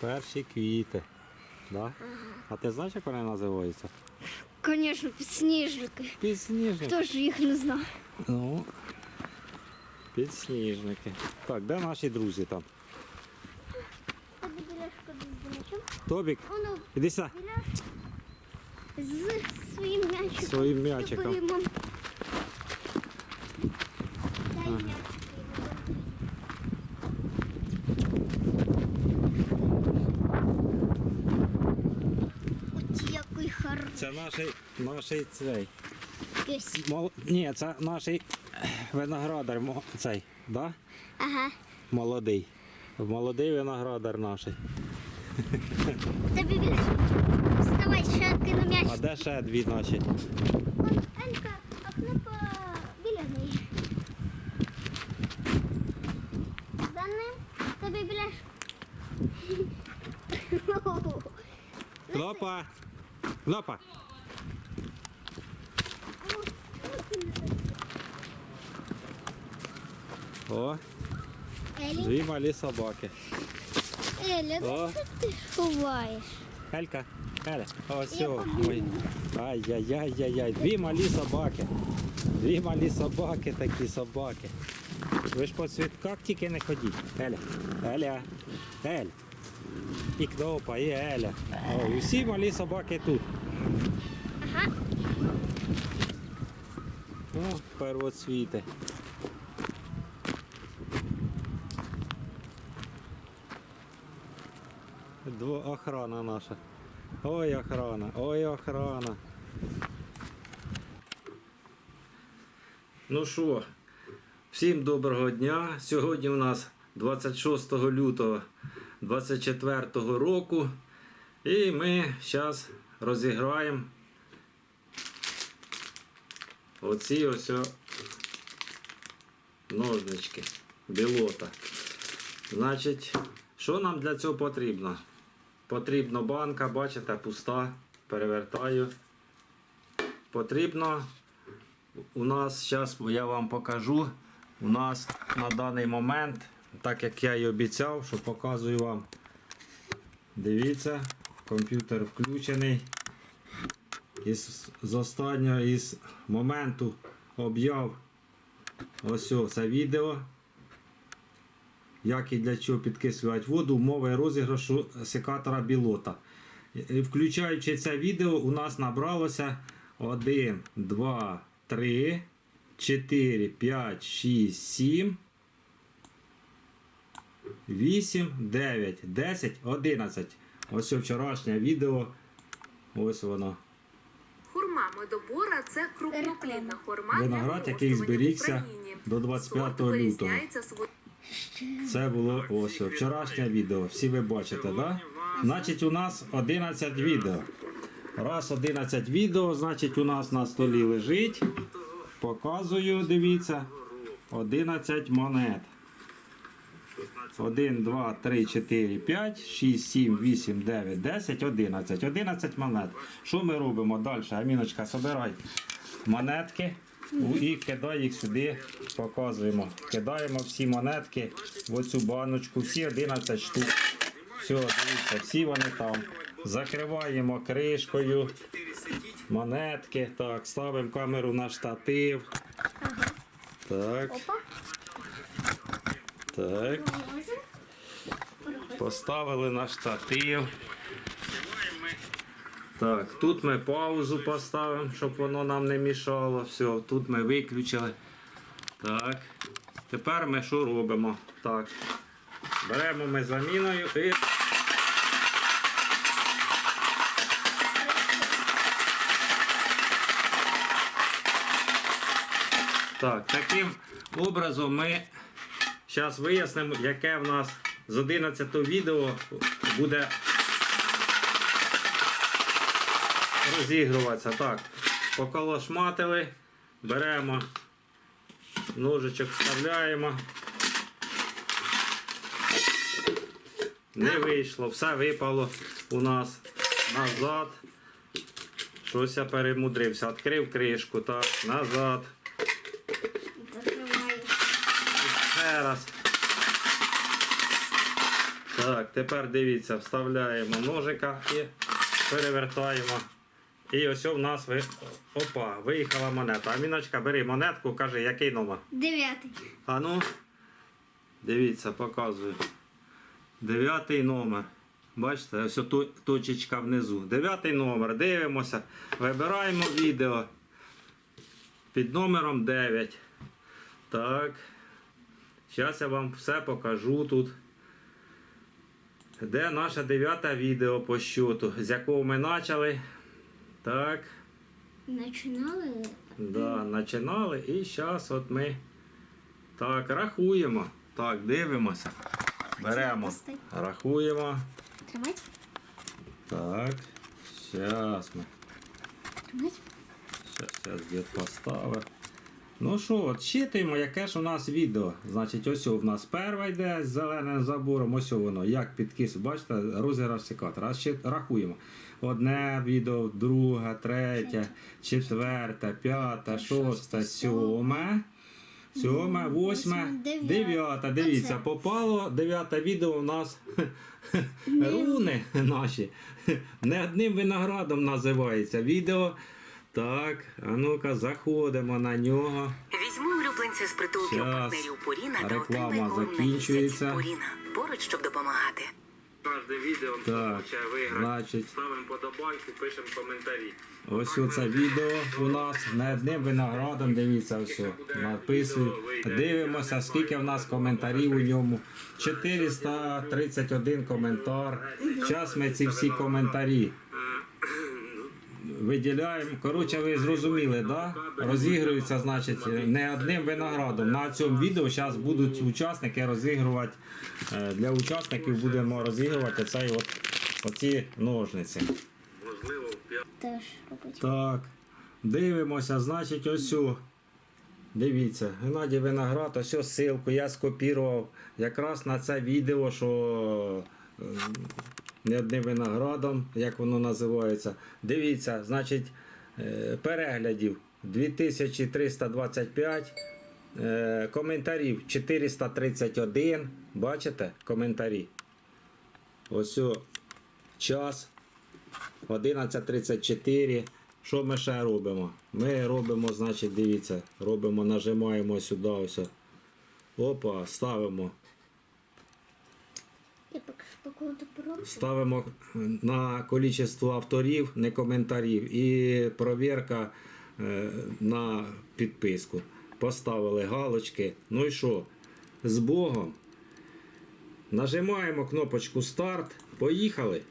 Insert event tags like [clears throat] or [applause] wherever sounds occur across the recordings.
Перші квіти. Да? А ти знаєш, як вони називаються? Звісно, підсніжники. Підсніжники. Теж їх не знаю. Ну, підсніжники. Так, де наші друзі там? Тобі біляшка з м'ячем. Тобік, Воно іди сюди. з своїм м'ячиком. Своїм м'ячиком. Любимим. Це наш, наш цей. Мол... Ні, це наш виноградар цей, да? Ага. Молодий. Молодий виноградар наш. Тобі біляшка. Вставай, ще кину м'яч. А де ще дві наші? Вон, Енка, кнопка біля неї. За ним тобі біляшка. Кнопа! Кнопа! О, дві малі собаки. Еля, ну що ти ховаєш? Елька, Еля, ось ой. Ай-яй-яй-яй-яй. Дві малі собаки. Дві малі собаки, такі собаки. Ви ж по цвітках тільки не ходіть. Еля, Еля, Ель. І Кнопа, і Еля. Ой, усі малі собаки тут. Ага. О, первоцвіти. Дво охрана наша. Ой, охрана, ой, охрана. Ну що, всім доброго дня. Сьогодні у нас 26 лютого 24 року. І ми зараз розіграємо Оці ось ножнички, білота. Значить, що нам для цього потрібно? Потрібна банка, бачите, пуста. Перевертаю. Потрібно у нас, зараз я вам покажу. У нас на даний момент, так як я і обіцяв, що показую вам. Дивіться, комп'ютер включений. Із, з останнього із моменту об'яв ось це відео. Як і для чого підкислювати воду, умови розіграшу секатора білота. Включаючи це відео, у нас набралося 1, 2, 3, 4, 5, 6, 7, 8, 9, 10, 11. Ось вчорашнє відео. Ось воно. Хурма медобора це крупноплідна хурма Виноград, який зберігся до 25 лютого. Це було ось вчорашнє відео. Всі ви бачите, да? Значить, у нас 11 відео. Раз 11 відео, значить, у нас на столі лежить. Показую, дивіться. 11 монет. 1, 2, 3, 4, 5, 6, 7, 8, 9, 10, 11. 11 монет. Що ми робимо далі? Аміночка, собирай монетки і кидай їх сюди. Показуємо. Кидаємо всі монетки в оцю баночку. Всі 11 штук. Все, дивіться, всі вони там. Закриваємо кришкою. Монетки. Так, ставимо камеру на штатив. Так. Так. Поставили на штатив. Так, тут ми паузу поставимо, щоб воно нам не мішало. Все, тут ми виключили. Так. Тепер ми що робимо? Так. Беремо ми заміною і. Так, таким образом ми зараз вияснимо, яке в нас з 11 відео буде розігруватися. Так, поколошматили, беремо, ножичок вставляємо. Не вийшло, все випало у нас назад. Щось я перемудрився. Відкрив кришку, так, назад. Ще раз. Так, тепер дивіться, вставляємо ножика і перевертаємо. І ось у нас ви... Опа, виїхала монета. Аміночка, бери монетку, кажи, який номер. Дев'ятий. А ну, дивіться, показую. Дев'ятий номер. Бачите, ось точечка внизу. Дев'ятий номер. Дивимося. Вибираємо відео під номером 9. Так. Зараз я вам все покажу тут. Де наше дев'яте відео по щоту, з якого ми почали. Так. Починали. Да, починали і зараз от ми так рахуємо. Так, дивимося. Беремо, рахуємо. Тримать. Так. Зараз ми. Тримать. Зараз, дід поставив. Ну що, от читаємо, яке ж у нас відео. Значить, ось у нас перша йде з зеленим забором, ось воно, як підкис, бачите, розіграш секатор. А ще рахуємо. Одне відео, друге, третє, четверте, п'яте, шосте, сьоме. Сьоме, восьме, дев'яте. Дивіться, Оце. попало дев'яте відео у нас [laughs] руни наші. Не одним виноградом називається відео. Так, а ну-ка, заходимо на нього. Візьми улюбленця з притулків Щас. партнерів Пуріна та Реклама отримай кол на закінчується. місяць Пуріна. Поруч, щоб допомагати. Кожне відео Так, значить, ставимо подобайку, пишемо коментарі. Ось оце відео у нас не одним виноградом. Дивіться, все. написую. Дивимося, скільки в нас коментарів у ньому. 431 коментар. Зараз ми ці всі коментарі виділяємо. Коротше, ви зрозуміли, да? Розігруються, значить, не одним виноградом. На цьому відео зараз будуть учасники розігрувати. е, Для учасників будемо розігрувати цей от, оці ножниці. Так, дивимося, значить, ось. о. Дивіться, Геннадій Виноград, ось ось ссылку я скопірував якраз на це відео, що е, не одним виноградом, як воно називається. Дивіться, значить, е, переглядів 2325, е, коментарів 431. Бачите коментарі? Ось час 11.34. Що ми ще робимо? Ми робимо, значить, дивіться, робимо, нажимаємо сюди ось. Опа, ставимо. Я поки що покладу пробку. Ставимо на кількість авторів, не коментарів, і провірка е, на підписку. Поставили галочки. Ну і що? З Богом. Нажимаємо кнопочку старт. Поїхали.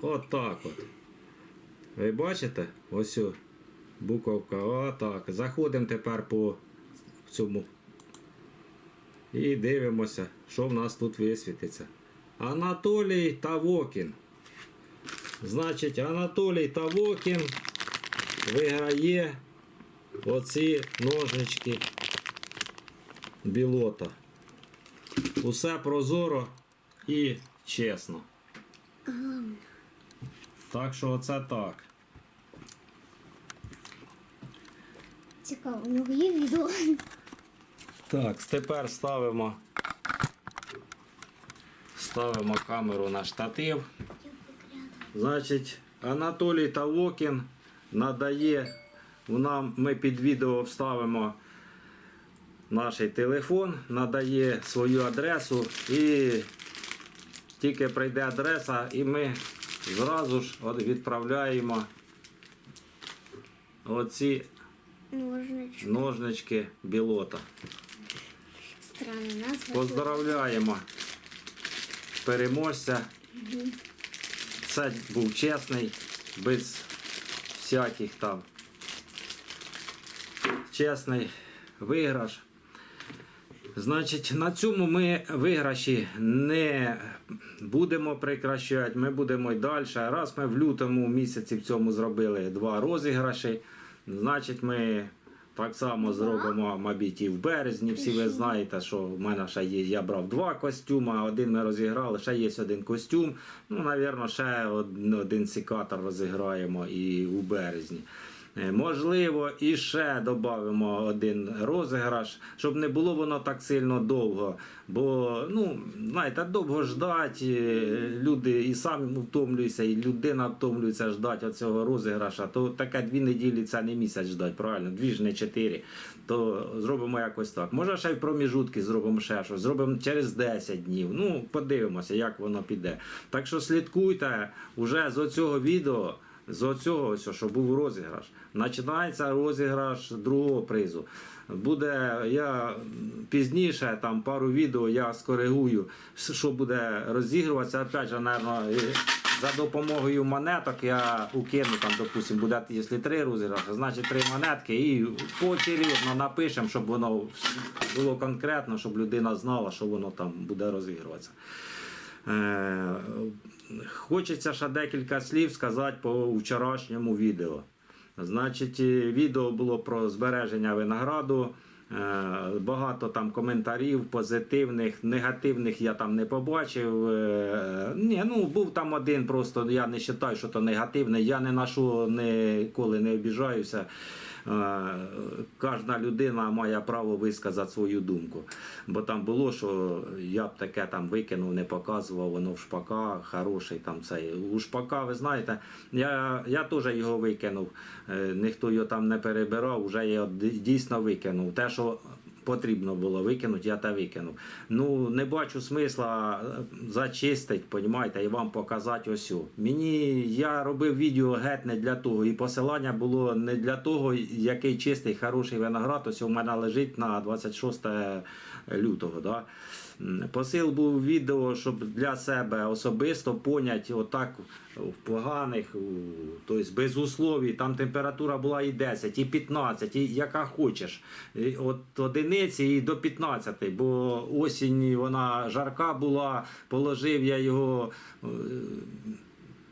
От так от. Ви бачите? Ось буковка. Отак. Заходимо тепер по цьому і дивимося, що в нас тут висвітиться. Анатолій Тавокін. Значить, Анатолій Тавокін виграє оці ножнички білота. Усе прозоро і чесно. Так що оце так. Цікаво, у є відео. Так, тепер ставимо, ставимо камеру на штатив. Значить, Анатолій Тавокін надає, нам, ми під відео вставимо наш телефон, надає свою адресу і тільки прийде адреса, і ми зразу ж відправляємо оці ножнички білота. Странна назва. Поздравляємо переможця. Це був чесний, без всяких там. Чесний виграш. Значить, на цьому ми виграші не будемо прекращати, ми будемо й далі. Раз ми в лютому місяці в цьому зробили два розіграші, значить ми так само зробимо, мабуть, і в березні. Всі ви знаєте, що в мене ще є. Я брав два костюми, один ми розіграли, ще є один костюм. Ну, навірно, ще один, один секатор розіграємо і у березні. Е, Можливо, і ще додамо один розіграш, щоб не було воно так сильно довго. Бо, ну, знаєте, довго ждать, е, люди і самі втомлюються, і людина втомлюється ждати оцього розіграша. То таке дві неділі це не місяць ждать, правильно? Дві ж не чотири. То зробимо якось так. Може, ще й проміжутки зробимо ще щось, зробимо через 10 днів. Ну, подивимося, як воно піде. Так що слідкуйте уже з оцього відео. З оцього, що був розіграш. Починається розіграш другого призу. Буде я пізніше, там пару відео я скоригую, що буде розігруватися. Опять же, і за допомогою монеток я укину там, допустим, буде, якщо три розіграші, значить три монетки і поочередно напишемо, щоб воно було конкретно, щоб людина знала, що воно там буде розігруватися. Е, Хочеться ще декілька слів сказати по вчорашньому відео. Значить, е, відео було про збереження винограду. Е, Багато там коментарів позитивних, негативних я там не побачив. Ні, ну був там один, просто я не вважаю, що то негативне. Я ні на що ніколи не обіжаюся. Е, Кожна людина має право висказати свою думку. Бо там було, що я б таке там викинув, не показував, воно в шпака, хороший там цей. У шпака, ви знаєте, я, я теж його викинув. Е, Ніхто його там не перебирав, вже я дійсно викинув. Те, що потрібно було викинути, я те викинув. Ну, не бачу смисла е, зачистити, понімаєте, і вам показати ось. Мені я робив відео геть не для того, і посилання було не для того, який чистий, хороший виноград. Ось у мене лежить на 26 лютого. Да? Посил був відео, щоб для себе особисто поняти отак в поганих, тобто без условій, там температура була і 10, і 15, і яка хочеш. От одиниці і до 15, бо осінь вона жарка була, положив я його. е,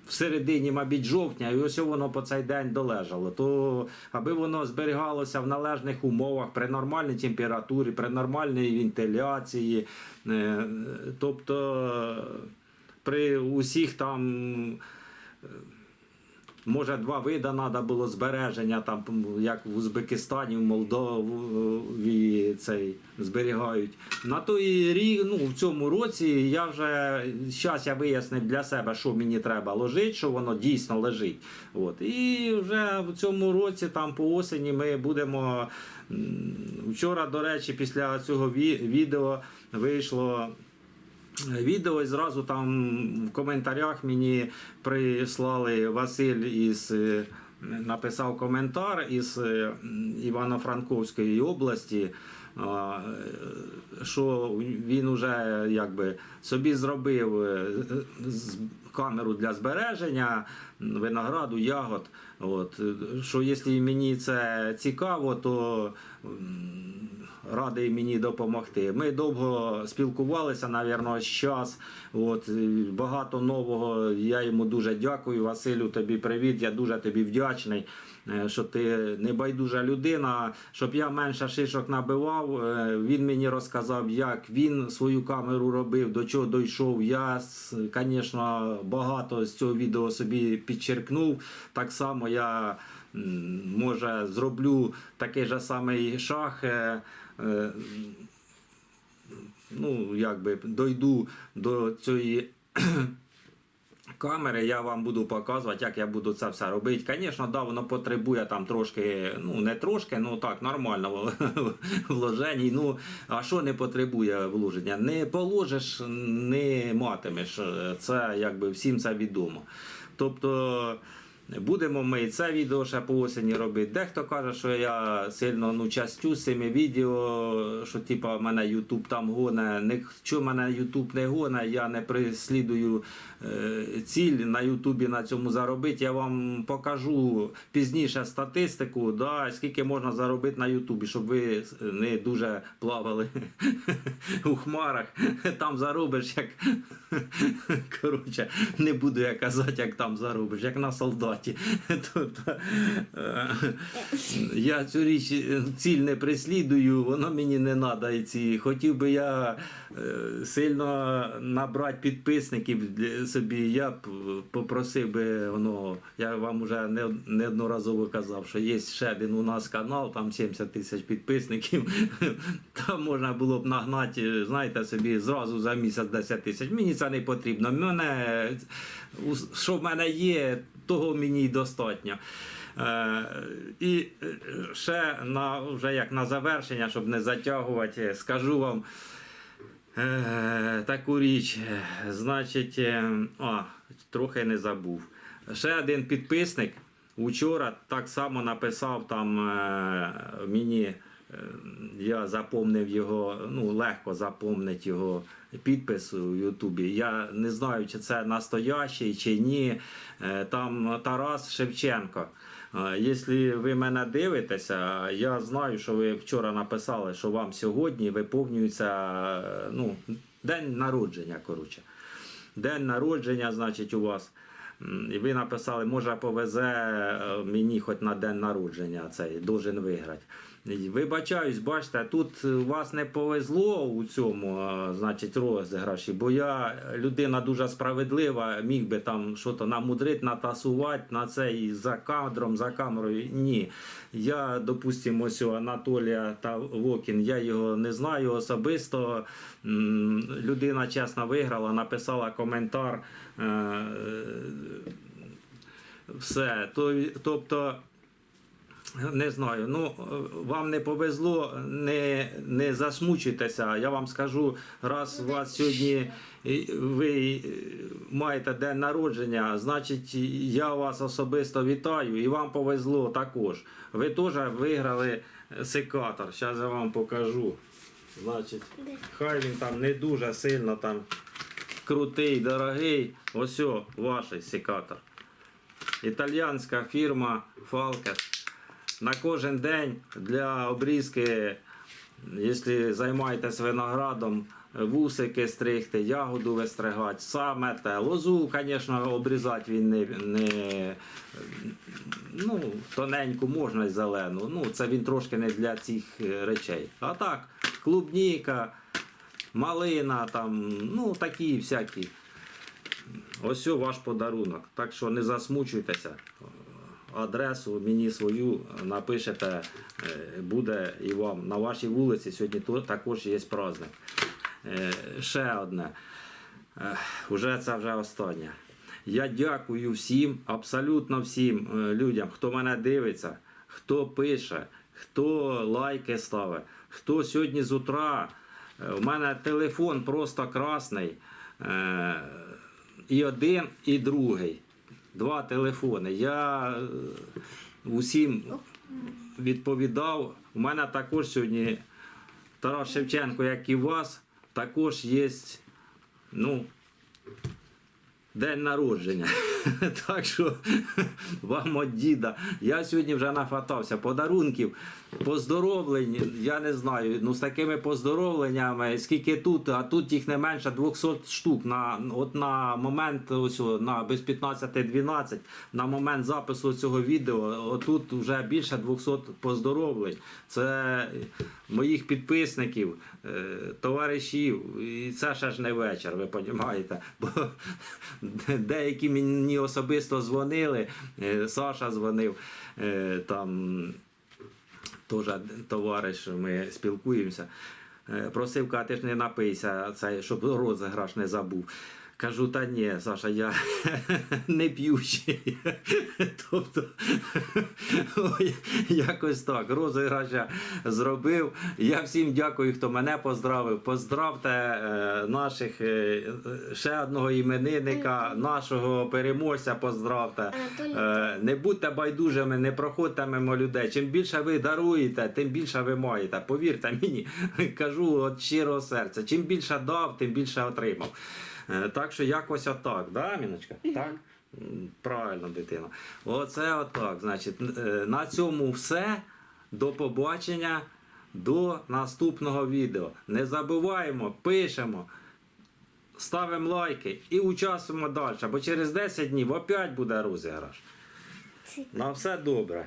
в середині, мабуть, жовтня, і ось воно по цей день долежало. То аби воно зберігалося в належних умовах при нормальній температурі, при нормальній вентиляції, е, тобто при усіх там. е, Може, два види треба було збереження, там, як в Узбекистані, в Молдові цей зберігають. На той рік, ну, в цьому році я вже зараз я вияснив для себе, що мені треба ложити, що воно дійсно лежить. От. І вже в цьому році, там по осені, ми будемо. Вчора, до речі, після цього відео вийшло відео зразу там в коментарях мені прислали Василь із. е, Написав коментар із е, Івано-Франковської області, що він уже якби собі зробив е, камеру для збереження винограду, ягод. От, що якщо мені це цікаво, то радий мені допомогти. Ми довго спілкувалися, напевно, час. От, е, багато нового. Я йому дуже дякую. Василю, тобі привіт. Я дуже тобі вдячний. е, Що ти небайдужа людина, щоб я менше шишок набивав. е, Він мені розказав, як він свою камеру робив, до чого дійшов. Я, звісно, багато з цього відео собі підчеркнув. Так само я може зроблю такий же самий шах. Е, ну, якби дойду до цієї [clears throat] камери, я вам буду показувати, як я буду це все робити. Звісно, да, воно потребує там трошки, ну не трошки, ну так, нормально [laughs] вложень. Ну, а що не потребує вложення? Не положиш, не матимеш. Це якби всім це відомо. Тобто. Будемо ми і це відео ще по осені робити. Дехто каже, що я сильно ну, частю з цими відео, що типа мене Ютуб там гоне. Не, що мене Ютуб не гоне, я не прислідую е, ціль на Ютубі на цьому заробити. Я вам покажу пізніше статистику, да, скільки можна заробити на Ютубі, щоб ви не дуже плавали [laughs] у хмарах. Там заробиш, як [laughs] коротше, не буду я казати, як там заробиш, як на солдаті. Кстати. [laughs] Тобто, е, я цю річ е, ціль не прислідую, воно мені не ці. Хотів би я е, сильно набрати підписників собі. Я б попросив би, воно, я вам вже неодноразово казав, що є ще один у нас канал, там 70 тисяч підписників. [laughs] Там можна було б нагнати, знаєте, собі зразу за місяць 10 тисяч. Мені це не потрібно. Мене, що в мене є, того мені й достатньо. Е, і е, ще на, вже як на завершення, щоб не затягувати, скажу вам е, таку річ. Значить, е, а, трохи не забув. Ще один підписник учора так само написав там е, мені. Е, Я запомнив його, ну легко запомнити його підпис у Ютубі. Я не знаю, чи це настоящий чи ні. Е, Там Тарас Шевченко. Е, Якщо ви мене дивитеся, я знаю, що ви вчора написали, що вам сьогодні виповнюється е, ну, день народження. коротше. День народження, значить, у вас. І ви написали, може повезе мені хоч на день народження цей должен виграти. Вибачаюсь, бачите, тут вас не повезло у цьому, е, значить, розіграші, бо я людина дуже справедлива, міг би там щось намудрити, натасувати на це і за кадром, за камерою. Ні. Я, допустимо, ось Анатолія та Вокін, я його не знаю особисто. Людина чесно виграла, написала коментар. е, Все. То- Тобто. Не знаю, ну вам не повезло, не, не засмучуйтеся. Я вам скажу, раз у вас сьогодні ви маєте день народження, значить я вас особисто вітаю і вам повезло також. Ви теж виграли секатор. Зараз я вам покажу. Значить, хай він там не дуже сильно там крутий, дорогий. Ось ваш секатор. Італіянська фірма Falcas на кожен день для обрізки, якщо займаєтесь виноградом, вусики стригти, ягоду вистригати, саме те. Лозу, звісно, обрізати він не, не ну, тоненьку можна і зелену. Ну, це він трошки не для цих речей. А так, клубніка, малина, там, ну такі всякі. Ось ваш подарунок. Так що не засмучуйтеся. Адресу мені свою напишете, е, буде і вам. На вашій вулиці сьогодні також є праздник. Е, Ще одне. Е, Уже це вже останнє. Я дякую всім, абсолютно всім е, людям, хто мене дивиться, хто пише, хто лайки ставить, хто сьогодні з утра. е, У мене телефон просто красний. Е, І один, і другий. Два телефони. Я е, усім відповідав. У мене також сьогодні Тарас Шевченко, як і вас, також є ну, день народження. [laughs] Так що вам діда. Я сьогодні вже нафатався подарунків, поздоровлень. Я не знаю. Ну з такими поздоровленнями, скільки тут, а тут їх не менше 200 штук. На, от на момент ось, на без 15-12, на момент запису цього відео, отут вже більше 200 поздоровлень. Це моїх підписників, е, товаришів. І це ще ж не вечір, ви розумієте. Бо [laughs] деякі мені особисто дзвонили, е, Саша дзвонив е, там теж товариш, ми спілкуємося. Е, Просив, каже, ти ж не напийся, це, щоб розіграш не забув. Кажу, та ні, Саша, я [laughs] не п'ющий. [laughs] тобто, якось так, розіграш я зробив. Я всім дякую, хто мене поздравив. Поздравте е, наших е, ще одного іменинника, нашого переможця поздравте. Е, не будьте байдужими, не проходьте мимо людей. Чим більше ви даруєте, тим більше ви маєте. Повірте мені, [laughs] кажу від щирого серця. Чим більше дав, тим більше отримав. Е, Так що якось отак, да, Міночка? Так? Правильно, дитина. Оце отак. Значить, е, на цьому все. До побачення. До наступного відео. Не забуваємо, пишемо, ставимо лайки і участвуємо далі. Бо через 10 днів опять буде розіграш. На все добре.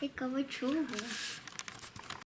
Цікаво чого.